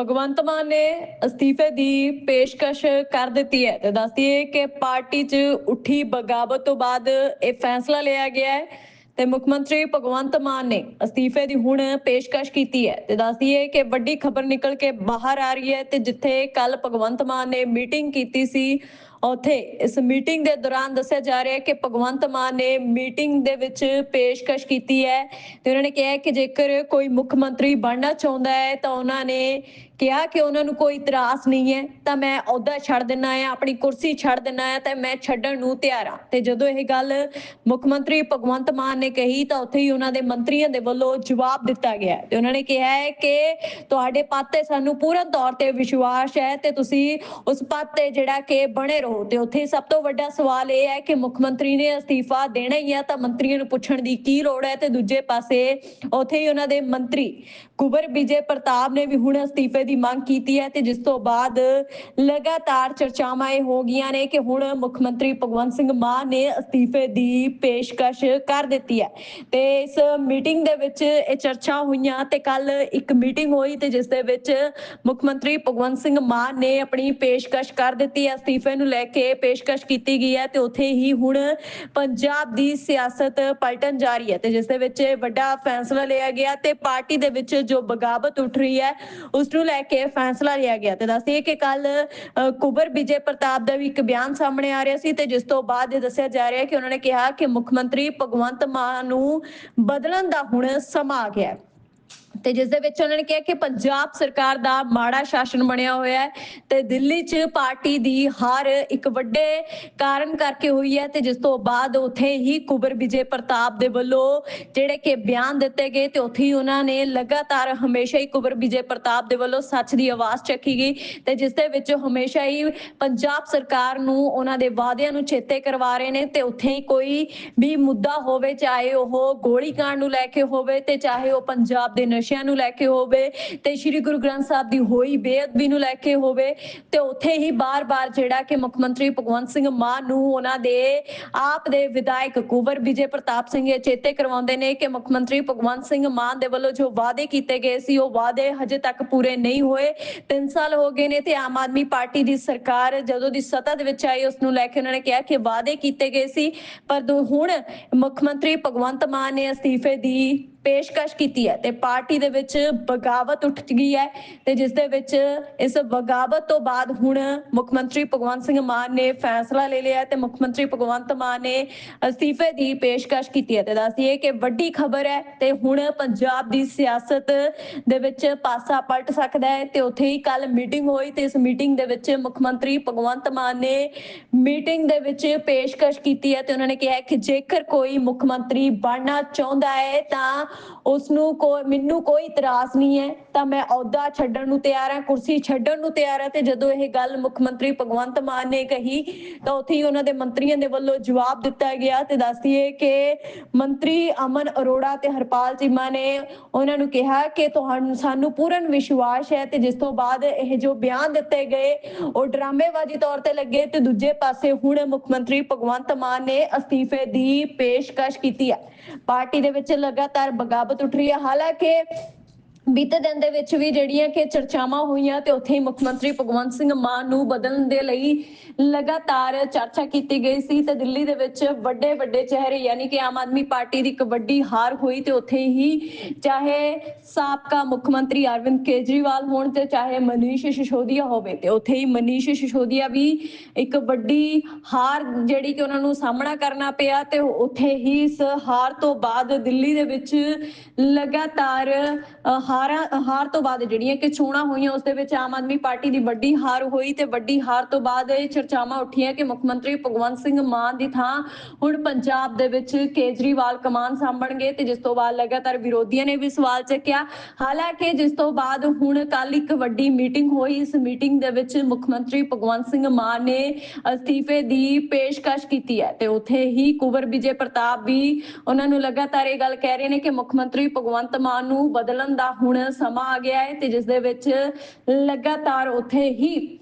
ਭਗਵੰਤ ਮਾਨ ਨੇ ਅਸਤੀਫੇ ਦੀ ਪੇਸ਼ਕਸ਼ ਕਰ ਦਿੱਤੀ ਹੈ ਤੇ ਦੱਸਦੀਏ ਕਿ ਪਾਰਟੀ 'ਚ ਉੱਠੀ ਬਗਾਵਤ ਤੋਂ ਬਾਅਦ ਇਹ ਫੈਸਲਾ ਲਿਆ ਗਿਆ ਹੈ ਤੇ ਮੁੱਖ ਮੰਤਰੀ ਭਗਵੰਤ ਮਾਨ ਨੇ ਅਸਤੀਫੇ ਦੀ ਹੁਣ ਪੇਸ਼ਕਸ਼ ਕੀਤੀ ਹੈ ਤੇ ਦੱਸਦੀਏ ਕਿ ਵੱਡੀ ਖਬਰ ਨਿਕਲ ਕੇ ਬਾਹਰ ਆ ਰਹੀ ਹੈ ਤੇ ਜਿੱਥੇ ਕੱਲ ਭਗਵੰਤ ਮਾਨ ਨੇ ਮੀਟਿੰਗ ਕੀਤੀ ਸੀ ਉੱਥੇ ਇਸ ਮੀਟਿੰਗ ਦੇ ਦੌਰਾਨ ਦੱਸਿਆ ਜਾ ਰਿਹਾ ਹੈ ਕਿ ਭਗਵੰਤ ਮਾਨ ਨੇ ਮੀਟਿੰਗ ਦੇ ਵਿੱਚ ਪੇਸ਼ਕਸ਼ ਕੀਤੀ ਹੈ ਤੇ ਉਹਨਾਂ ਨੇ ਕਿਹਾ ਕਿ ਜੇਕਰ ਕੋਈ ਮੁੱਖ ਮੰਤਰੀ ਬਣਨਾ ਚਾਹੁੰਦਾ ਹੈ ਤਾਂ ਉਹਨਾਂ ਨੇ ਕਿਹਾ ਕਿ ਉਹਨਾਂ ਨੂੰ ਕੋਈ ਇਤਰਾਜ਼ ਨਹੀਂ ਹੈ, ਤਾਂ ਮੈਂ ਅਹੁਦਾ ਛੱਡ ਦੇਣਾ ਹੈ, ਆਪਣੀ ਕੁਰਸੀ ਛੱਡ ਦੇਣਾ ਹੈ, ਤੇ ਮੈਂ ਛੱਡਣ ਨੂੰ ਤਿਆਰ ਹਾਂ। ਤੇ ਜਦੋਂ ਇਹ ਗੱਲ ਮੁੱਖ ਮੰਤਰੀ ਭਗਵੰਤ ਮਾਨ ਨੇ ਕਹੀ, ਤਾਂ ਉੱਥੇ ਹੀ ਉਹਨਾਂ ਦੇ ਮੰਤਰੀਆਂ ਦੇ ਵੱਲੋਂ ਜਵਾਬ ਦਿੱਤਾ ਗਿਆ ਤੇ ਉਹਨਾਂ ਨੇ ਕਿਹਾ ਹੈ ਕਿ ਤੁਹਾਡੇ ਪਦ ਤੇ ਸਾਨੂੰ ਪੂਰਨ ਤੌਰ ਤੇ ਵਿਸ਼ਵਾਸ ਹੈ ਤੇ ਤੁਸੀਂ ਉਸ ਪਦ ਤੇ ਜਿਹੜਾ ਕਿ ਬਣੇ ਰਹੋ। ਤੇ ਉੱਥੇ ਸਭ ਤੋਂ ਵੱਡਾ ਸਵਾਲ ਇਹ ਹੈ ਕਿ ਮੁੱਖ ਮੰਤਰੀ ਨੇ ਅਸਤੀਫਾ ਦੇਣਾ ਹੀ ਹੈ ਤਾਂ ਮੰਤਰੀਆਂ ਨੂੰ ਪੁੱਛਣ ਦੀ ਕੀ ਲੋੜ ਹੈ? ਤੇ ਦੂਜੇ ਪਾਸੇ ਉੱਥੇ ਹੀ ਉਹਨਾਂ ਦੇ ਮੰਤਰੀ ਕੁਬਰ ਵਿਜੇ ਪ੍ਰਤਾਪ ਨੇ ਵੀ ਹੁਣ ਅਸਤੀਫੇ ਦੀ ਮੰਗ ਕੀਤੀ ਹੈ ਤੇ ਜਿਸ ਤੋਂ ਬਾਅਦ ਲਗਾਤਾਰ ਚਰਚਾਵਾਂ ਇਹ ਹੋ ਗਈਆਂ ਨੇ ਕਿ ਹੁਣ ਮੁੱਖ ਮੰਤਰੀ ਭਗਵੰਤ ਸਿੰਘ ਮਾਨ ਨੇ ਅਸਤੀਫੇ ਦੀ ਪੇਸ਼ਕਸ਼ ਕਰ ਦਿੱਤੀ ਹੈ। ਤੇ ਇਸ ਮੀਟਿੰਗ ਦੇ ਵਿੱਚ ਇਹ ਚਰਚਾ ਹੋਈਆਂ ਤੇ ਕੱਲ ਇੱਕ ਮੀਟਿੰਗ ਹੋਈ ਤੇ ਜਿਸ ਦੇ ਵਿੱਚ ਮੁੱਖ ਮੰਤਰੀ ਭਗਵੰਤ ਸਿੰਘ ਮਾਨ ਨੇ ਆਪਣੀ ਪੇਸ਼ਕਸ਼ ਕਰ ਦਿੱਤੀ ਹੈ। ਅਸਤੀਫੇ ਨੂੰ ਲੈ ਕੇ ਪੇਸ਼ਕਸ਼ ਕੀਤੀ ਗਈ ਹੈ ਤੇ ਉੱਥੇ ਹੀ ਹੁਣ ਪੰਜਾਬ ਦੀ ਸਿਆਸਤ ਪਲਟਣ ਜਾ ਰਹੀ ਹੈ ਤੇ ਜਿਸ ਦੇ ਵਿੱਚ ਵੱਡਾ ਫੈਸਲਾ ਲਿਆ ਗਿਆ ਤੇ ਪਾਰਟੀ ਦੇ ਵਿੱਚ ਜੋ ਬਗਾਵਤ ਉੱਠ ਰਹੀ ਹੈ, ਉਸ ਨੂੰ ਲੈ ਕੇ ਫੈਸਲਾ ਲਿਆ ਗਿਆ ਤੇ ਦੱਸਦੇ ਕਿ ਕੱਲ ਕੁਬਰ ਵਿਜੇ ਪ੍ਰਤਾਪ ਦਾ ਵੀ ਇੱਕ ਬਿਆਨ ਸਾਹਮਣੇ ਆ ਰਿਹਾ ਸੀ ਤੇ ਜਿਸ ਤੋਂ ਬਾਅਦ ਇਹ ਦੱਸਿਆ ਜਾ ਰਿਹਾ ਹੈ ਕਿ ਉਹਨਾਂ ਨੇ ਕਿਹਾ ਕਿ ਮੁੱਖ ਮੰਤਰੀ ਭਗਵੰਤ ਮਾਨ ਨੂੰ ਬਦਲਣ ਦਾ ਹੁਣ ਸਮਾਂ ਆ ਗਿਆ ਹੈ। ਤੇ ਜਿਸ ਦੇ ਵਿੱਚ ਉਹਨਾਂ ਨੇ ਕਿਹਾ ਕਿ ਪੰਜਾਬ ਸਰਕਾਰ ਦਾ ਮਾੜਾ ਸ਼ਾਸਨ ਬਣਿਆ ਹੋਇਆ ਹੈ ਤੇ ਦਿੱਲੀ 'ਚ ਪਾਰਟੀ ਦੀ ਹਾਰ ਇੱਕ ਵੱਡੇ ਕਾਰਨ ਕਰਕੇ ਹੋਈ ਹੈ ਤੇ ਜਿਸ ਤੋਂ ਬਾਅਦ ਉੱਥੇ ਹੀ ਕੁਬਰ ਵਿਜੇ ਪ੍ਰਤਾਪ ਦੇ ਵੱਲੋਂ ਜਿਹੜੇ ਕਿ ਬਿਆਨ ਦਿੱਤੇ ਗਏ ਤੇ ਉੱਥੇ ਹੀ ਉਹਨਾਂ ਨੇ ਲਗਾਤਾਰ ਹਮੇਸ਼ਾ ਹੀ ਕੁਬਰ ਵਿਜੇ ਪ੍ਰਤਾਪ ਦੇ ਵੱਲੋਂ ਸੱਚ ਦੀ ਆਵਾਜ਼ ਚੱਕੀ ਗਈ ਤੇ ਜਿਸ ਦੇ ਵਿੱਚ ਹਮੇਸ਼ਾ ਹੀ ਪੰਜਾਬ ਸਰਕਾਰ ਨੂੰ ਉਹਨਾਂ ਦੇ ਵਾਅਦਿਆਂ ਨੂੰ ਚੇਤੇ ਕਰਵਾ ਰਹੇ ਨੇ ਤੇ ਉੱਥੇ ਹੀ ਕੋਈ ਵੀ ਮੁੱਦਾ ਹੋਵੇ, ਚਾਹੇ ਉਹ ਗੋਲੀकांड ਨੂੰ ਲੈ ਕੇ ਹੋਵੇ ਤੇ ਚਾਹੇ ਉਹ ਪੰਜਾਬ ਦੇ ਨਸ਼ੇ ਨਸ਼ਿਆਂ ਨੂੰ ਲੈ ਕੇ ਹੋਵੇ ਤੇ ਸ੍ਰੀ ਗੁਰੂ ਗ੍ਰੰਥ ਸਾਹਿਬ ਦੀ ਹੋਈ ਬੇਅਦਬੀ ਨੂੰ ਲੈ ਕੇ ਹੋਵੇ ਤੇ ਉੱਥੇ ਹੀ ਬਾਰ-ਬਾਰ ਜਿਹੜਾ ਕਿ ਮੁੱਖ ਮੰਤਰੀ ਭਗਵੰਤ ਸਿੰਘ ਮਾਨ ਨੂੰ ਉਹਨਾਂ ਦੇ ਆਪ ਦੇ ਵਿਧਾਇਕ ਕੁਵਰ ਵਿਜੇ ਪ੍ਰਤਾਪ ਸਿੰਘ ਇਹ ਚੇਤੇ ਕਰਵਾਉਂਦੇ ਨੇ ਕਿ ਮੁੱਖ ਮੰਤਰੀ ਭਗਵੰਤ ਸਿੰਘ ਮਾਨ ਦੇ ਵੱਲੋਂ ਜੋ ਵਾਅਦੇ ਕੀਤੇ ਗਏ ਸੀ, ਉਹ ਵਾਅਦੇ ਹਜੇ ਤੱਕ ਪੂਰੇ ਨਹੀਂ ਹੋਏ। 3 ਸਾਲ ਹੋ ਗਏ ਨੇ ਤੇ ਆਮ ਆਦਮੀ ਪਾਰਟੀ ਦੀ ਸਰਕਾਰ ਜਦੋਂ ਦੀ ਸੱਤਾ ਦੇ ਵਿੱਚ ਆਈ, ਉਸ ਨੂੰ ਲੈ ਕੇ ਉਹਨਾਂ ਨੇ ਕਿਹਾ ਕਿ ਵਾਅਦੇ ਕੀਤੇ ਗਏ ਸੀ। ਪਰ ਹੁਣ ਮੁੱਖ ਮੰਤਰੀ ਭਗਵੰਤ ਮਾਨ ਨੇ ਅਸਤੀਫੇ ਦੀ ਪੇਸ਼ਕਸ਼ ਕੀਤੀ ਹੈ ਤੇ ਪਾਰਟੀ ਦੇ ਵਿੱਚ ਬਗਾਵਤ ਉੱਠ ਗਈ ਹੈ ਤੇ ਜਿਸ ਦੇ ਵਿੱਚ ਇਸ ਬਗਾਵਤ ਤੋਂ ਬਾਅਦ ਹੁਣ ਮੁੱਖ ਮੰਤਰੀ ਭਗਵੰਤ ਸਿੰਘ ਮਾਨ ਨੇ ਫੈਸਲਾ ਲੈ ਲਿਆ ਤੇ ਮੁੱਖ ਮੰਤਰੀ ਭਗਵੰਤ ਮਾਨ ਨੇ ਅਸਤੀਫੇ ਦੀ ਪੇਸ਼ਕਸ਼ ਕੀਤੀ ਹੈ ਤੇ ਦੱਸਦੀਏ ਕਿ ਵੱਡੀ ਖਬਰ ਹੈ ਤੇ ਹੁਣ ਪੰਜਾਬ ਦੀ ਸਿਆਸਤ ਦੇ ਵਿੱਚ ਪਾਸਾ ਪਲਟ ਸਕਦਾ ਹੈ ਤੇ ਉੱਥੇ ਹੀ ਕੱਲ ਮੀਟਿੰਗ ਹੋਈ ਤੇ ਇਸ ਮੀਟਿੰਗ ਦੇ ਵਿੱਚ ਮੁੱਖ ਮੰਤਰੀ ਭਗਵੰਤ ਮਾਨ ਨੇ ਮੀਟਿੰਗ ਦੇ ਵਿੱਚ ਪੇਸ਼ਕਸ਼ ਕੀਤੀ ਹੈ ਤੇ ਉਹਨਾਂ ਨੇ ਕਿਹਾ ਕਿ ਜੇਕਰ ਕੋਈ ਮੁੱਖ ਮੰਤਰੀ ਬਣਨਾ ਚਾਹੁੰਦਾ ਹੈ ਤਾਂ ਉਸ ਨੂੰ ਕੋਈ ਮੈਨੂੰ ਕੋਈ ਇਤਰਾਜ਼ ਨਹੀਂ ਹੈ, ਤਾਂ ਮੈਂ ਅਹੁਦਾ ਛੱਡਣ ਨੂੰ ਤਿਆਰ ਹਾਂ, ਕੁਰਸੀ ਛੱਡਣ ਨੂੰ ਤਿਆਰ ਹਾਂ, ਤੇ ਜਦੋਂ ਇਹ ਗੱਲ ਮੁੱਖ ਮੰਤਰੀ ਭਗਵੰਤ ਮਾਨ ਨੇ ਕਹੀ, ਤਾਂ ਉੱਥੇ ਹੀ ਉਹਨਾਂ ਦੇ ਮੰਤਰੀਆਂ ਦੇ ਵੱਲੋਂ ਜਵਾਬ ਦਿੱਤਾ ਗਿਆ ਤੇ ਦੱਸਦੀਏ ਕਿ ਮੰਤਰੀ ਅਮਨ ਅਰੋੜਾ ਤੇ ਹਰਪਾਲ ਚੀਮਾ ਨੇ ਉਹਨਾਂ ਨੂੰ ਕਿਹਾ ਕਿ ਤੁਹਾਨੂੰ ਸਾਨੂੰ ਪੂਰਨ ਵਿਸ਼ਵਾਸ ਹੈ ਤੇ ਜਿਸ ਤੋਂ ਬਾਅਦ ਇਹ ਜੋ ਬਿਆਨ ਦਿੱਤੇ ਗਏ, ਉਹ ਡਰਾਮੇਬਾਜ਼ੀ ਤੌਰ ਤੇ ਲੱਗੇ ਤੇ ਦੂਜੇ ਪਾਸੇ ਹੁਣ ਮੁੱਖ ਮੰਤਰੀ ਭਗਵੰਤ ਮਾਨ ਨੇ ਅਸਤੀਫੇ ਦੀ ਪੇਸ਼ਕਸ਼ ਕੀਤੀ ਹੈ। ਪਾਰਟੀ ਦੇ ਵਿੱਚ ਲਗਾਤਾਰ ਬਗਾਵਤ ਉੱਠ ਰਹੀ ਹੈ ਹਾਲਾਂਕਿ ਬੀਤੇ ਦਿਨ ਦੇ ਵਿੱਚ ਵੀ ਜਿਹੜੀਆਂ ਕਿ ਚਰਚਾਵਾਂ ਹੋਈਆਂ ਤੇ ਉੱਥੇ ਹੀ ਮੁੱਖ ਮੰਤਰੀ ਭਗਵੰਤ ਸਿੰਘ ਮਾਨ ਨੂੰ ਬਦਲਣ ਦੇ ਲਈ ਲਗਾਤਾਰ ਚਰਚਾ ਕੀਤੀ ਗਈ ਸੀ ਤੇ ਦਿੱਲੀ ਦੇ ਵਿੱਚ ਵੱਡੇ ਵੱਡੇ ਚਿਹਰੇ ਯਾਨੀ ਕਿ ਆਮ ਆਦਮੀ ਪਾਰਟੀ ਦੀ ਇੱਕ ਹਾਰ ਹੋਈ ਤੇ ਉੱਥੇ ਹੀ ਚਾਹੇ ਸਾਬਕਾ ਮੁੱਖ ਮੰਤਰੀ ਅਰਵਿੰਦ ਕੇਜਰੀਵਾਲ ਹੋਣ ਤੇ ਚਾਹੇ ਮਨੀਸ਼ ਸਿਸੋਦੀਆ ਹੋਵੇ ਤੇ ਉੱਥੇ ਹੀ ਮਨੀਸ਼ ਸਿਸੋਦੀਆ ਵੀ ਇੱਕ ਵੱਡੀ ਹਾਰ ਜਿਹੜੀ ਕਿ ਉਹਨਾਂ ਨੂੰ ਸਾਹਮਣਾ ਕਰਨਾ ਪਿਆ ਤੇ ਉੱਥੇ ਹੀ ਇਸ ਹਾਰ ਤੋਂ ਬਾਅਦ ਦਿੱਲੀ ਦੇ ਵਿੱਚ ਲਗਾਤਾਰ ਅ, ਹਾਰਾਂ, ਹਾਰ ਤੋਂ ਬਾਅਦ ਜਿਹੜੀਆਂ ਕਿ ਚੋਣਾਂ ਹੋਈਆਂ, ਉਸ ਦੇ ਵਿੱਚ ਆਮ ਆਦਮੀ ਪਾਰਟੀ ਦੀ ਵੱਡੀ ਹਾਰ ਹੋਈ ਤੇ ਵੱਡੀ ਹਾਰ ਤੋਂ ਬਾਅਦ ਇਹ ਚਰਚਾਵਾਂ ਉੱਠੀਆਂ ਕਿ ਮੁੱਖ ਮੰਤਰੀ ਭਗਵੰਤ ਸਿੰਘ ਮਾਨ ਦੀ ਥਾਂ ਹੁਣ ਪੰਜਾਬ ਦੇ ਵਿੱਚ ਕੇਜਰੀਵਾਲ ਕਮਾਨ ਸਾਂਭਣਗੇ ਤੇ ਜਿਸ ਤੋਂ ਬਾਅਦ ਲਗਾਤਾਰ ਵਿਰੋਧੀਆਂ ਨੇ ਵੀ ਸਵਾਲ ਚੱਕਿਆ। ਹਾਲਾਂਕਿ ਜਿਸ ਤੋਂ ਬਾਅਦ ਹੁਣ ਕੱਲ ਇੱਕ ਵੱਡੀ ਮੀਟਿੰਗ ਹੋਈ, ਇਸ ਮੀਟਿੰਗ ਦੇ ਵਿੱਚ ਮੁੱਖ ਮੰਤਰੀ ਭਗਵੰਤ ਸਿੰਘ ਮਾਨ ਨੇ ਅਸਤੀਫੇ ਦੀ ਪੇਸ਼ਕਸ਼ ਕੀਤੀ ਹੈ ਤੇ ਉੱਥੇ ਹੀ ਕੁਵਰ ਵਿਜੇ ਪ੍ਰਤਾਪ ਵੀ ਉਹਨਾਂ ਨੂੰ ਲਗਾਤਾਰ ਇਹ ਗੱਲ ਕਹਿ ਰਹੇ ਨੇ ਕਿ ਮੁੱਖ ਮੰਤਰੀ ਭਗਵੰਤ ਮਾਨ ਨੂੰ ਬਦਲਣ ਦਾ ਹੁਣ ਸਮਾਂ ਆ ਗਿਆ ਹੈ ਤੇ ਜਿਸ ਦੇ ਵਿੱਚ ਲਗਾਤਾਰ ਉੱਥੇ ਹੀ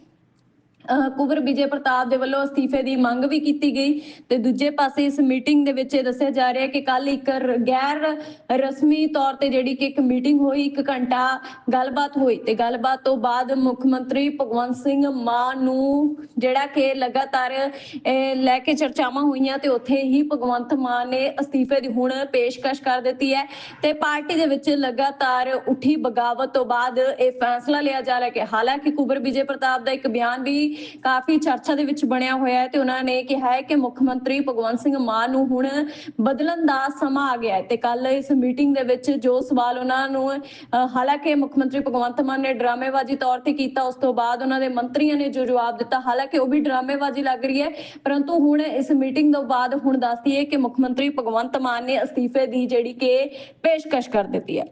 ਕੁਵਰ ਵਿਜੇ ਪ੍ਰਤਾਪ ਦੇ ਵੱਲੋਂ ਅਸਤੀਫੇ ਦੀ ਮੰਗ ਵੀ ਕੀਤੀ ਗਈ ਤੇ ਦੂਜੇ ਪਾਸੇ ਇਸ ਮੀਟਿੰਗ ਦੇ ਵਿੱਚ ਇਹ ਦੱਸਿਆ ਜਾ ਰਿਹਾ ਕਿ ਕੱਲ ਇੱਕ ਗੈਰ ਰਸਮੀ ਤੌਰ ਤੇ ਜਿਹੜੀ ਕਿ ਇੱਕ ਮੀਟਿੰਗ ਹੋਈ, ਇੱਕ ਘੰਟਾ ਗੱਲਬਾਤ ਹੋਈ ਤੇ ਗੱਲਬਾਤ ਤੋਂ ਬਾਅਦ ਮੁੱਖ ਮੰਤਰੀ ਭਗਵੰਤ ਸਿੰਘ ਮਾਨ ਨੂੰ ਜਿਹੜਾ ਕਿ ਲਗਾਤਾਰ ਲੈ ਕੇ ਚਰਚਾਵਾਂ ਹੋਈਆਂ ਤੇ ਉੱਥੇ ਹੀ ਭਗਵੰਤ ਮਾਨ ਨੇ ਅਸਤੀਫੇ ਦੀ ਹੁਣ ਪੇਸ਼ਕਸ਼ ਕਰ ਦਿੱਤੀ ਹੈ ਤੇ ਪਾਰਟੀ ਦੇ ਵਿੱਚ ਲਗਾਤਾਰ ਉੱਠੀ ਬਗਾਵਤ ਤੋਂ ਬਾਅਦ ਇਹ ਫੈਸਲਾ ਲਿਆ ਜਾ ਰਿਹਾ ਕਿ ਹਾਲਾਂਕਿ ਕੁੰਵਰ ਵਿਜੇ ਪ੍ਰਤਾਪ ਦਾ ਇੱਕ ਬਿਆਨ ਵੀ ਕਾਫੀ ਚਰਚਾ ਦੇ ਵਿੱਚ ਬਣਿਆ ਹੋਇਆ ਹੈ ਤੇ ਉਹਨਾਂ ਨੇ ਕਿਹਾ ਹੈ ਕਿ ਮੁੱਖ ਮੰਤਰੀ ਭਗਵੰਤ ਸਿੰਘ ਮਾਨ ਨੂੰ ਹੁਣ ਬਦਲਣ ਦਾ ਸਮਾਂ ਆ ਗਿਆ ਹੈ ਤੇ ਕੱਲ ਇਸ ਮੀਟਿੰਗ ਦੇ ਵਿੱਚ ਜੋ ਸਵਾਲ ਉਹਨਾਂ ਨੂੰ ਹਾਲਾਂਕਿ ਮੁੱਖ ਮੰਤਰੀ ਭਗਵੰਤ ਮਾਨ ਨੇ ਡਰਾਮੇਬਾਜ਼ੀ ਤੌਰ ਤੇ ਕੀਤਾ, ਉਸ ਤੋਂ ਬਾਅਦ ਉਹਨਾਂ ਦੇ ਮੰਤਰੀਆਂ ਨੇ ਜੋ ਜਵਾਬ ਦਿੱਤਾ, ਹਾਲਾਂਕਿ ਉਹ ਵੀ ਡਰਾਮੇਬਾਜ਼ੀ ਲੱਗ ਰਹੀ ਹੈ, ਪਰੰਤੂ ਹੁਣ ਇਸ ਮੀਟਿੰਗ ਤੋਂ ਬਾਅਦ ਹੁਣ ਦੱਸਦੀ ਹੈ ਕਿ ਮੁੱਖ ਮੰਤਰੀ ਭਗਵੰਤ ਮਾਨ ਨੇ ਅਸਤੀਫੇ ਦੀ ਜਿਹੜੀ ਕਿ ਪੇਸ਼ਕਸ਼ ਕਰ ਦਿੱਤੀ ਹੈ।